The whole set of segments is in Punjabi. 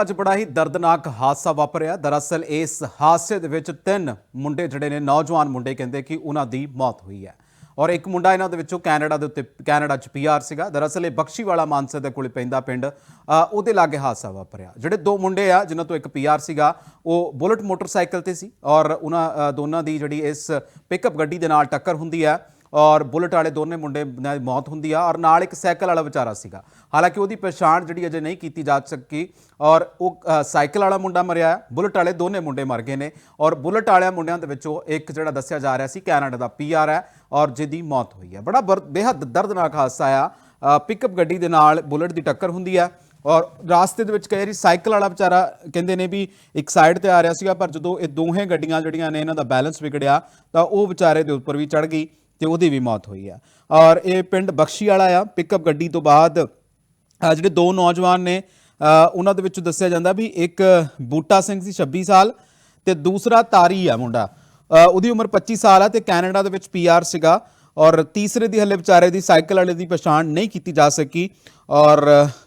ਅੱਜ ਬੜਾ ਹੀ ਦਰਦਨਾਕ ਹਾਦਸਾ ਵਾਪਰਿਆ। ਦਰਅਸਲ ਇਸ ਹਾਦਸੇ ਦੇ ਵਿੱਚ ਤਿੰਨ ਮੁੰਡੇ ਜਿਹੜੇ ਨੇ, ਨੌਜਵਾਨ ਮੁੰਡੇ ਕਹਿੰਦੇ ਕਿ ਉਹਨਾਂ ਦੀ ਮੌਤ ਹੋਈ ਹੈ। ਔਰ ਇੱਕ ਮੁੰਡਾ ਇਹਨਾਂ ਦੇ ਵਿੱਚੋਂ ਕੈਨੇਡਾ ਦੇ ਉੱਤੇ, ਕੈਨੇਡਾ ਚ ਪੀਆਰ ਸੀਗਾ। ਦਰਅਸਲ ਇਹ ਬਖਸ਼ੀਵਾਲਾ ਮਾਨਸਾ ਦੇ ਕੋਲੇ ਪੈਂਦਾ ਪਿੰਡ। ਉਹਦੇ ਲਾਗੇ ਹਾਦਸਾ ਵਾਪਰਿਆ। ਜਿਹੜੇ ਦੋ ਮੁੰਡੇ ਆ, ਜਿਨ੍ਹਾਂ ਤੋਂ ਇੱਕ ਪੀਆਰ ਸੀਗਾ, ਉਹ ਬੁਲਟ ਮੋਟਰਸਾਈਕਲ ਤੇ ਸੀ ਔਰ ਉਹਨਾਂ ਦੋਨਾਂ ਦੀ ਜਿਹੜੀ ਇਸ ਪਿਕਅਪ ਗੱਡੀ ਦੇ ਨਾਲ ਟੱਕਰ ਹੁੰਦੀ ਹੈ। ਔਰ ਬੁਲਟ ਵਾਲੇ ਦੋਨੇ ਮੁੰਡੇ ਦੀ ਮੌਤ ਹੁੰਦੀ ਆ ਔਰ ਨਾਲ ਇੱਕ ਸਾਈਕਲ ਵਾਲਾ ਵਿਚਾਰਾ ਸੀਗਾ। ਹਾਲਾਂਕਿ ਉਹਦੀ ਪਛਾਣ ਜਿਹੜੀ ਅਜੇ ਨਹੀਂ ਕੀਤੀ ਜਾ ਸਕੀ ਔਰ ਉਹ ਸਾਈਕਲ ਵਾਲਾ ਮੁੰਡਾ ਮਰਿਆ ਬੁਲਟ ਵਾਲੇ ਦੋਨੇ ਮੁੰਡੇ ਮਰ ਗਏ ਨੇ ਔਰ ਬੁਲਟ ਵਾਲਿਆਂ ਮੁੰਡਿਆਂ ਦੇ ਵਿੱਚੋਂ ਇੱਕ ਜਿਹੜਾ ਦੱਸਿਆ ਜਾ ਰਿਹਾ ਸੀ ਕੈਨੇਡਾ ਦਾ ਪੀਆਰ ਹੈ ਔਰ ਜਿਹਦੀ ਮੌਤ ਹੋਈ ਹੈ। ਬੜਾ ਬਰ- ਬੇਹੱਦ ਦਰਦਨਾਕ ਹਾਦਸਾ ਆ। ਪਿਕਅਪ ਗੱਡੀ ਦੇ ਨਾਲ ਬੁਲਟ ਦੀ ਟੱਕਰ ਹੁੰਦੀ ਹੈ ਔਰ ਰਾਸਤੇ ਦੇ ਵਿੱਚ ਕਈ ਵਾਰੀ ਸਾਈਕਲ ਵਾਲਾ ਵਿਚਾਰਾ ਕਹਿੰਦੇ ਨੇ ਵੀ ਇੱਕ ਸਾਈਡ ਤੇ ਆ ਰਿਹਾ ਸੀਗਾ ਪਰ ਜਦੋਂ ਇਹ ਦੋਹੇ ਗੱਡੀਆਂ ਜਿਹੜੀਆਂ ਨੇ ਇਹਨਾਂ ਦਾ ਬੈਲੈਂਸ ਵਿਗੜਿਆ ਤਾਂ ਉਹ ਵਿਚਾਰੇ ਦੇ ਉੱਪਰ ਵੀ ਚੜ ਗਈ। ਤੇ ਉਹਦੀ ਵੀ ਮੌਤ ਹੋਈ ਆ। ਔਰ ਇਹ ਪਿੰਡ ਬਖਸ਼ੀ ਵਾਲਾ ਆ ਪਿਕਅਪ ਗੱਡੀ ਤੋਂ ਬਾਅਦ ਜਿਹੜੇ ਦੋ ਨੌਜਵਾਨ ਨੇ ਉਹਨਾਂ ਦੇ ਵਿੱਚੋਂ ਦੱਸਿਆ ਜਾਂਦਾ ਵੀ ਇੱਕ ਬੂਟਾ ਸਿੰਘ ਸੀ 26 ਸਾਲ ਤੇ ਦੂਸਰਾ ਤਾਰੀ ਆ ਮੁੰਡਾ। ਉਹਦੀ ਉਮਰ 25 ਸਾਲ ਆ ਤੇ ਕੈਨੇਡਾ ਦੇ ਵਿੱਚ ਪੀਆਰ ਸੀਗਾ ਔਰ ਤੀਸਰੇ ਦੀ ਹੱਲੇ ਵਿਚਾਰੇ ਦੀ ਸਾਈਕਲ ਵਾਲੇ ਦੀ ਪਛਾਣ ਨਹੀਂ ਕੀਤੀ ਜਾ ਸਕੀ। ਔਰ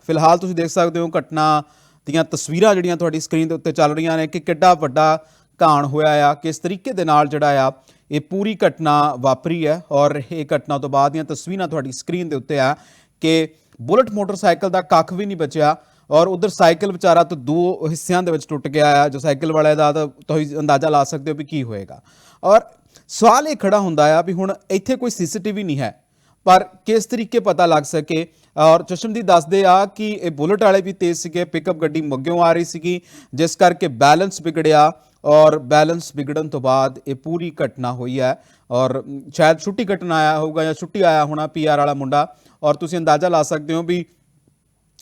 ਫਿਲਹਾਲ ਤੁਸੀਂ ਦੇਖ ਸਕਦੇ ਹੋ ਘਟਨਾ ਦੀਆਂ ਤਸਵੀਰਾਂ ਜਿਹੜੀਆਂ ਤੁਹਾਡੀ ਸਕਰੀਨ ਦੇ ਉੱਤੇ ਚੱਲ ਰਹੀਆਂ ਨੇ ਕਿ ਕਿੱਡਾ ਵੱਡਾ ਘਾਣ ਹੋਇਆ ਆ, ਕਿਸ ਤਰੀਕੇ ਦੇ ਨਾਲ ਜਿਹੜਾ ਆ ਇਹ ਪੂਰੀ ਘਟਨਾ ਵਾਪਰੀ ਹੈ ਔਰ ਇਹ ਘਟਨਾ ਤੋਂ ਬਾਅਦ ਦੀਆਂ ਤਸਵੀਰਾਂ ਤੁਹਾਡੀ ਸਕਰੀਨ ਦੇ ਉੱਤੇ ਆ ਕਿ ਬੁਲਟ ਮੋਟਰਸਾਈਕਲ ਦਾ ਕੱਖ ਵੀ ਨਹੀਂ ਬਚਿਆ ਔਰ ਉਧਰ ਸਾਈਕਲ ਵਿਚਾਰਾ ਤਾਂ ਦੋ ਹਿੱਸਿਆਂ ਦੇ ਵਿੱਚ ਟੁੱਟ ਗਿਆ ਆ, ਜੋ ਸਾਈਕਲ ਵਾਲੇ ਦਾ ਤਾਂ ਤੁਸੀਂ ਅੰਦਾਜ਼ਾ ਲਾ ਸਕਦੇ ਹੋ ਵੀ ਕੀ ਹੋਏਗਾ। ਔਰ ਸਵਾਲ ਇਹ ਖੜਾ ਹੁੰਦਾ ਆ ਵੀ ਹੁਣ ਇੱਥੇ ਕੋਈ ਸੀਸੀਟੀਵੀ ਨਹੀਂ ਹੈ, ਪਰ ਕਿਸ ਤਰੀਕੇ ਪਤਾ ਲੱਗ ਸਕੇ? ਔਰ ਚਸ਼ਮਦੀਦ ਦੱਸਦੇ ਆ ਕਿ ਇਹ ਬੁਲਟ ਵਾਲੇ ਵੀ ਤੇਜ਼ ਸੀਗੇ ਪਿਕਅਪ ਗੱਡੀ ਮੱਗਿਓਂ ਆ ਰਹੀ ਸੀਗੀ, ਜਿਸ ਕਰਕੇ ਬੈਲੈਂਸ ਵਿਗੜਿਆ। ਔਰ ਬੈਲੈਂਸ ਵਿਗੜਨ ਤੋਂ ਬਾਅਦ ਇਹ ਪੂਰੀ ਘਟਨਾ ਹੋਈ ਹੈ ਔਰ ਸ਼ਾਇਦ ਛੁੱਟੀ ਘਟਨਾ ਆਇਆ ਹੋਊਗਾ ਜਾਂ ਛੁੱਟੀ ਆਇਆ ਹੋਣਾ ਪੀਆਰ ਵਾਲਾ ਮੁੰਡਾ ਔਰ ਤੁਸੀਂ ਅੰਦਾਜ਼ਾ ਲਾ ਸਕਦੇ ਹੋ ਵੀ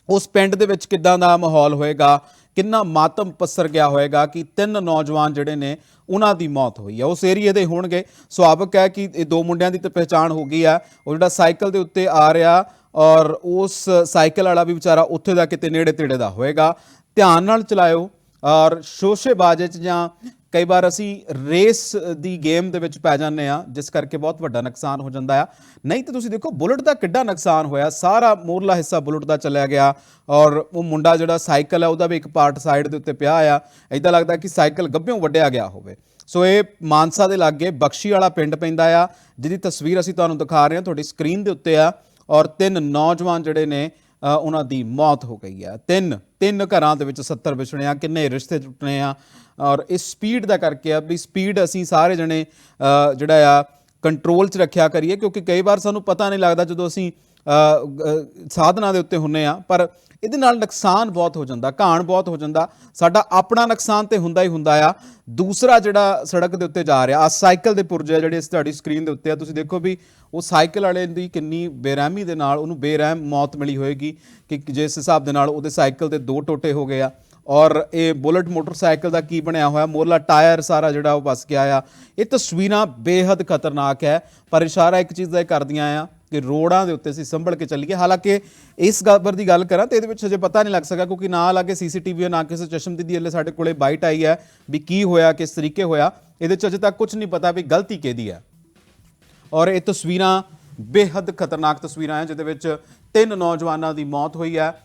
ਉਸ ਪਿੰਡ ਦੇ ਵਿੱਚ ਕਿੱਦਾਂ ਦਾ ਮਾਹੌਲ ਹੋਏਗਾ, ਕਿੰਨਾ ਮਾਤਮ ਪਸਰ ਗਿਆ ਹੋਏਗਾ ਕਿ ਤਿੰਨ ਨੌਜਵਾਨ ਜਿਹੜੇ ਨੇ ਉਹਨਾਂ ਦੀ ਮੌਤ ਹੋਈ ਹੈ। ਉਸ ਏਰੀਏ ਦੇ ਹੋਣਗੇ। ਸੁਭਾਵਕ ਹੈ ਕਿ ਇਹ ਦੋ ਮੁੰਡਿਆਂ ਦੀ ਤਾਂ ਪਹਿਚਾਣ ਹੋ ਗਈ ਹੈ। ਉਹ ਜਿਹੜਾ ਸਾਈਕਲ ਦੇ ਉੱਤੇ ਆ ਰਿਹਾ ਔਰ ਉਸ ਸਾਈਕਲ ਵਾਲਾ ਵੀ ਵਿਚਾਰਾ ਉੱਥੇ ਦਾ ਕਿਤੇ ਨੇੜੇ ਤੇੜੇ ਦਾ ਹੋਏਗਾ। ਧਿਆਨ ਨਾਲ ਚਲਾਇਓ। ਔਰ ਸ਼ੋਸ਼ੇਬਾਜ਼ੇ ਚ ਜਾਂ ਕਈ ਵਾਰ ਅਸੀਂ ਰੇਸ ਦੀ ਗੇਮ ਦੇ ਵਿੱਚ ਪੈ ਜਾਂਦੇ ਆ ਜਿਸ ਕਰਕੇ ਬਹੁਤ ਵੱਡਾ ਨੁਕਸਾਨ ਹੋ ਜਾਂਦਾ ਆ। ਨਹੀਂ ਤਾਂ ਤੁਸੀਂ ਦੇਖੋ, ਬੁਲਟ ਦਾ ਕਿੱਡਾ ਨੁਕਸਾਨ ਹੋਇਆ। ਸਾਰਾ ਮੋਰਲਾ ਹਿੱਸਾ ਬੁਲਟ ਦਾ ਚਲਿਆ ਗਿਆ ਔਰ ਉਹ ਮੁੰਡਾ ਜਿਹੜਾ ਸਾਈਕਲ ਹੈ ਉਹਦਾ ਵੀ ਇੱਕ ਪਾਰਟ ਸਾਈਡ ਦੇ ਉੱਤੇ ਪਿਆ ਆ। ਐਦਾਂ ਲੱਗਦਾ ਕਿ ਸਾਈਕਲ ਗੱਭਿਓਂ ਵੱਢਿਆ ਗਿਆ ਹੋਵੇ। ਸੋ ਇਹ ਮਾਨਸਾ ਦੇ ਲਾਗੇ ਬਖਸ਼ੀ ਵਾਲਾ ਪਿੰਡ ਪੈਂਦਾ ਆ, ਜਿਹਦੀ ਤਸਵੀਰ ਅਸੀਂ ਤੁਹਾਨੂੰ ਦਿਖਾ ਰਹੇ ਹਾਂ। ਤੁਹਾਡੀ ਸਕਰੀਨ ਦੇ ਉੱਤੇ ਆ ਔਰ ਤਿੰਨ ਨੌਜਵਾਨ ਜਿਹੜੇ ਨੇ ਉਹਨਾਂ ਦੀ ਮੌਤ ਹੋ ਗਈ ਹੈ। ਤਿੰਨ ਤਿੰਨ ਘਰਾਂ ਦੇ ਵਿੱਚ 70 ਵਿਛੜੇ ਆ ਕਿੰਨੇ ਰਿਸ਼ਤੇ ਟੁੱਟਣੇ ਆ। ਔਰ ਇਸ ਸਪੀਡ ਦਾ ਕਰਕੇ ਆ ਵੀ ਸਪੀਡ ਅਸੀਂ ਸਾਰੇ ਜਣੇ ਜਿਹੜਾ ਆ, ਕੰਟਰੋਲ 'ਚ ਰੱਖਿਆ ਕਰੀਏ, ਕਿਉਂਕਿ ਕਈ ਵਾਰ ਸਾਨੂੰ ਪਤਾ ਨਹੀਂ ਲੱਗਦਾ ਜਦੋਂ ਅਸੀਂ ਸਾਧਨਾਂ ਦੇ ਉੱਤੇ ਹੁੰਨੇ ਆ, ਪਰ ਇਹਦੇ ਨਾਲ ਨੁਕਸਾਨ ਬਹੁਤ ਹੋ ਜਾਂਦਾ, ਘਾਣ ਬਹੁਤ ਹੋ ਜਾਂਦਾ। ਸਾਡਾ ਆਪਣਾ ਨੁਕਸਾਨ ਤੇ ਹੁੰਦਾ ਹੀ ਹੁੰਦਾ ਆ। ਦੂਸਰਾ ਜਿਹੜਾ ਸੜਕ ਦੇ ਉੱਤੇ ਜਾ ਰਿਹਾ, ਆ ਸਾਈਕਲ ਦੇ ਪੁਰਜੇ ਜਿਹੜੇ ਤੁਹਾਡੀ ਸਕਰੀਨ ਦੇ ਉੱਤੇ ਆ। ਤੁਸੀਂ ਦੇਖੋ ਵੀ ਉਹ ਸਾਈਕਲ ਵਾਲੇ ਦੀ ਕਿੰਨੀ ਬੇਰਹਿਮੀ ਦੇ ਨਾਲ, ਉਹਨੂੰ ਬੇਰਹਿਮ ਮੌਤ ਮਿਲੀ ਹੋਏਗੀ ਕਿ ਜਿਸ ਹਿਸਾਬ ਦੇ ਨਾਲ ਉਹਦੇ ਸਾਈਕਲ ਦੇ ਦੋ ਟੋਟੇ ਹੋ ਗਏ ਆ। ਔਰ ਇਹ ਬੁਲਟ ਮੋਟਰਸਾਈਕਲ ਦਾ ਕੀ ਬਣਿਆ ਹੋਇਆ ਮੋਰਲਾ ਟਾਇਰ ਸਾਰਾ ਜਿਹੜਾ ਉਹ ਵਸ ਗਿਆ ਆ। ਇਹ ਤਸਵੀਰਾਂ ਬੇਹੱਦ ਖਤਰਨਾਕ ਹੈ, ਪਰ ਇਸ਼ਾਰਾ ਇੱਕ ਚੀਜ਼ ਦਾ ਇਹ ਕਰਦੀਆਂ ਆ ਕਿ ਰੋਡਾਂ ਦੇ ਉੱਤੇ ਅਸੀਂ ਸੰਭਲ ਕੇ ਚੱਲੀਏ। ਹਾਲਾਂਕਿ ਇਸ ਗੱਬਰ ਦੀ ਗੱਲ ਕਰਾਂ ਤੇ ਇਹਦੇ ਵਿੱਚ ਹਜੇ ਪਤਾ ਨਹੀਂ ਲੱਗ ਸਕਿਆ ਕਿਉਂਕਿ ਨਾ ਲਾਗੇ ਸੀਸੀਟੀਵੀ ਨਾ ਕਿਸੇ ਚਸ਼ਮਦੀਦ ਹਲੇ ਸਾਡੇ ਕੋਲੇ ਬਾਈਟ ਆਈ ਹੈ ਵੀ ਕੀ ਹੋਇਆ, ਕਿਸ ਤਰੀਕੇ ਹੋਇਆ। ਇਹਦੇ ਚ ਅਜੇ ਤੱਕ ਕੁਝ ਨਹੀਂ ਪਤਾ ਵੀ ਗਲਤੀ ਕਿਹਦੀ ਹੈ। ਔਰ ਇਹ ਤਸਵੀਰਾਂ ਬੇਹੱਦ ਖਤਰਨਾਕ ਤਸਵੀਰਾਂ ਹੈ, ਜਿਹਦੇ ਵਿੱਚ ਤਿੰਨ ਨੌਜਵਾਨਾਂ ਦੀ ਮੌਤ ਹੋਈ ਹੈ।